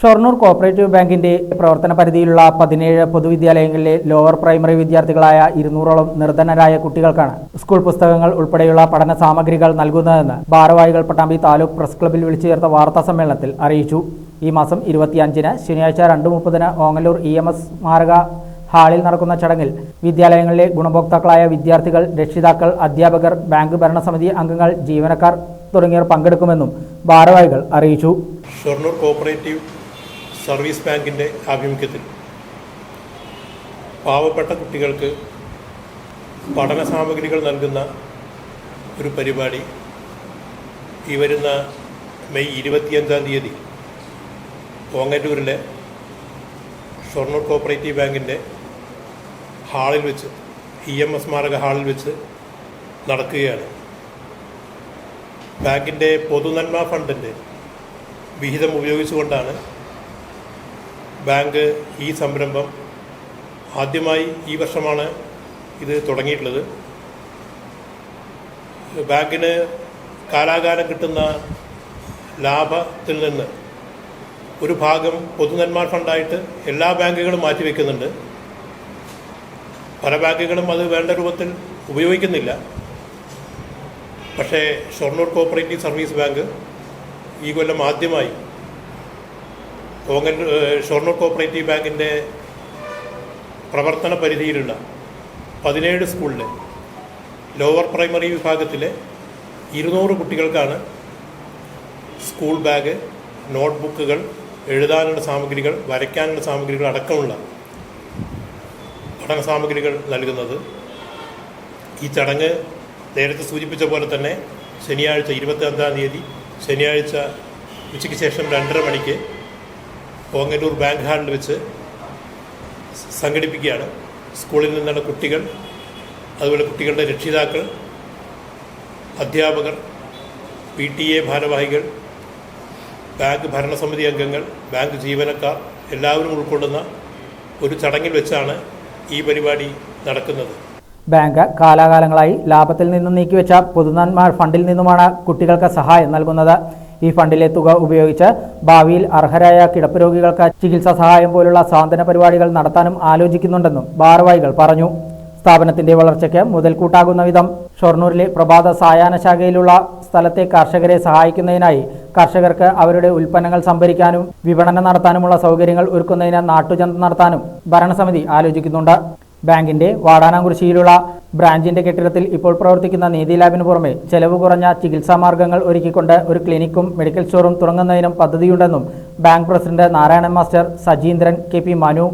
Shoranur cooperative ബാങ്കിന്റെ പ്രവർത്തന പരിധിയിലുള്ള പതിനേഴ് പൊതുവിദ്യാലയങ്ങളിലെ ലോവർ പ്രൈമറി വിദ്യാർത്ഥികളായ ഇരുന്നൂറോളം നിർധനരായ കുട്ടികൾക്കാണ് സ്കൂൾ പുസ്തകങ്ങൾ ഉൾപ്പെടെയുള്ള പഠന സാമഗ്രികൾ നൽകുന്നതെന്ന് ഭാരവാഹികൾ പട്ടാമ്പി താലൂക്ക് പ്രസ് ക്ലബ്ബിൽ വിളിച്ചു ചേർത്ത വാർത്താ സമ്മേളനത്തിൽ അറിയിച്ചു. ഈ മാസം ഇരുപത്തിയഞ്ചിന് ശനിയാഴ്ച രണ്ട് മുപ്പതിന് ഓങ്ങല്ലൂർ ഇ എം എസ് സ്മാരക ഹാളിൽ നടക്കുന്ന ചടങ്ങിൽ വിദ്യാലയങ്ങളിലെ ഗുണഭോക്താക്കളായ വിദ്യാർത്ഥികൾ രക്ഷിതാക്കൾ അധ്യാപകർ ബാങ്ക് ഭരണസമിതി അംഗങ്ങൾ ജീവനക്കാർ തുടങ്ങിയവർ പങ്കെടുക്കുമെന്നും ഭാരവാഹികൾ അറിയിച്ചു. ഷൊർണൂർ കോപ്പറേറ്റീവ് സർവീസ് ബാങ്കിന്റെ ആഭിമുഖ്യത്തിൽ പാവപ്പെട്ട കുട്ടികൾക്ക് പഠന സാമഗ്രികൾ നൽകുന്ന ഒരു പരിപാടി ഈ വരുന്ന മെയ് ഇരുപത്തിയഞ്ചാം തീയതി ഓങ്ങറ്റൂരിലെ ഷൊർണൂർ കോപ്പറേറ്റീവ് ബാങ്കിന്റെ ഹാളിൽ വെച്ച് ഇ എം എസ് സ്മാരക ഹാളിൽ വെച്ച് നടക്കുകയാണ്. ബാങ്കിന്റെ പൊതുനന്മ ഫണ്ടിന്റെ വിഹിതം ഉപയോഗിച്ചുകൊണ്ടാണ് ബാങ്ക് ഈ സംരംഭം ആദ്യമായി ഈ വർഷമാണ് ഇത് തുടങ്ങിയിട്ടുള്ളത്. ബാങ്കിന് കാലാകാലം കിട്ടുന്ന ലാഭത്തിൽ നിന്ന് ഒരു ഭാഗം പൊതുനന്മാർ ഫണ്ടായിട്ട് എല്ലാ ബാങ്കുകളും മാറ്റിവെക്കുന്നുണ്ട്. പല ബാങ്കുകളും അത് വേണ്ട രൂപത്തിൽ ഉപയോഗിക്കുന്നില്ല. പക്ഷേ ഷൊർണൂർ കോപ്പറേറ്റീവ് സർവീസ് ബാങ്ക് ഈ കൊല്ലം ആദ്യമായി ഷോർണൂർ ഷൊർണൂർ കോപ്പറേറ്റീവ് ബാങ്കിന്റെ പ്രവർത്തന പരിധിയിലുള്ള പതിനേഴ് സ്കൂളിലെ ലോവർ പ്രൈമറി വിഭാഗത്തിലെ ഇരുന്നൂറ് കുട്ടികൾക്കാണ് സ്കൂൾ ബാഗ് നോട്ട്ബുക്കുകൾ എഴുതാനുള്ള സാമഗ്രികൾ വരയ്ക്കാനുള്ള സാമഗ്രികൾ അടക്കമുള്ള പഠന സാമഗ്രികൾ നൽകുന്നത്. ഈ ചടങ്ങ് നേരത്തെ സൂചിപ്പിച്ച പോലെ തന്നെ ശനിയാഴ്ച ഇരുപത്തി അഞ്ചാം തീയതി ശനിയാഴ്ച ഉച്ചയ്ക്ക് ശേഷം രണ്ടര മണിക്ക് ഓങ്ങല്ലൂർ ബാങ്ക് ഹാളിൽ വെച്ച് സംഘടിപ്പിക്കുകയാണ്. സ്കൂളിൽ നിന്നാണ് കുട്ടികൾ അതുപോലെ കുട്ടികളുടെ രക്ഷിതാക്കൾ അധ്യാപകർ പി ടി എ ഭാരവാഹികൾ ബാങ്ക് ഭരണസമിതി അംഗങ്ങൾ ബാങ്ക് ജീവനക്കാർ എല്ലാവരും ഉൾക്കൊള്ളുന്ന ഒരു ചടങ്ങിൽ വെച്ചാണ് ഈ പരിപാടി നടക്കുന്നത്. ബാങ്ക് കാലാകാലങ്ങളായി ലാഭത്തിൽ നിന്നും നീക്കിവെച്ച പൊതുനന്മ ഫണ്ടിൽ നിന്നുമാണ് കുട്ടികൾക്ക് സഹായം നൽകുന്നത്. ഈ ഫണ്ടിലെ തുക ഉപയോഗിച്ച് ഭാവിയിൽ അർഹരായ കിടപ്പ് രോഗികൾക്ക് ചികിത്സാ സഹായം പോലുള്ള സാന്ത്വന പരിപാടികൾ നടത്താനും ആലോചിക്കുന്നുണ്ടെന്നും ഭാരവാഹികൾ പറഞ്ഞു. സ്ഥാപനത്തിന്റെ വളർച്ചയ്ക്ക് മുതൽക്കൂട്ടാകുന്ന വിധം ഷൊർണൂരിലെ പ്രഭാത സായാഹ്ന ശാഖയിലുള്ള സ്ഥലത്തെ കർഷകരെ സഹായിക്കുന്നതിനായി കർഷകർക്ക് അവരുടെ ഉൽപ്പന്നങ്ങൾ സംഭരിക്കാനും വിപണനം നടത്താനുമുള്ള സൗകര്യങ്ങൾ ഒരുക്കുന്നതിന് നാട്ടുചന്ത നടത്താനും ഭരണസമിതി ആലോചിക്കുന്നുണ്ട്. ബാങ്കിന്റെ വാടാനാംകുറിശ്ശിയിലുള്ള ബ്രാഞ്ചിന്റെ കെട്ടിടത്തിൽ ഇപ്പോൾ പ്രവർത്തിക്കുന്ന നീതി ലാബിന് പുറമെ ചെലവ് കുറഞ്ഞ ചികിത്സാ മാർഗങ്ങൾ ഒരുക്കിക്കൊണ്ട് ഒരു ക്ലിനിക്കും മെഡിക്കൽ സ്റ്റോറും തുടങ്ങുന്നതിനും പദ്ധതിയുണ്ടെന്നും bank president Narayanan master Sajeendran K P Manu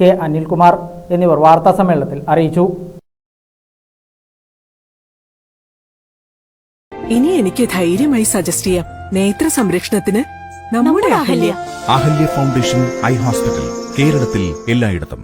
K Anilkumar എന്നിവർ വാർത്താ സമ്മേളനത്തിൽ അറിയിച്ചു. ഇനി എനിക്ക് ധൈര്യമായി സജസ്റ്റ് ചെയ്യാം. നേത്ര സംരക്ഷണത്തിന് നമ്മുടെ Ahalya. Ahalya foundation eye hospital കേരളത്തിൽ എല്ലായിടത്തും.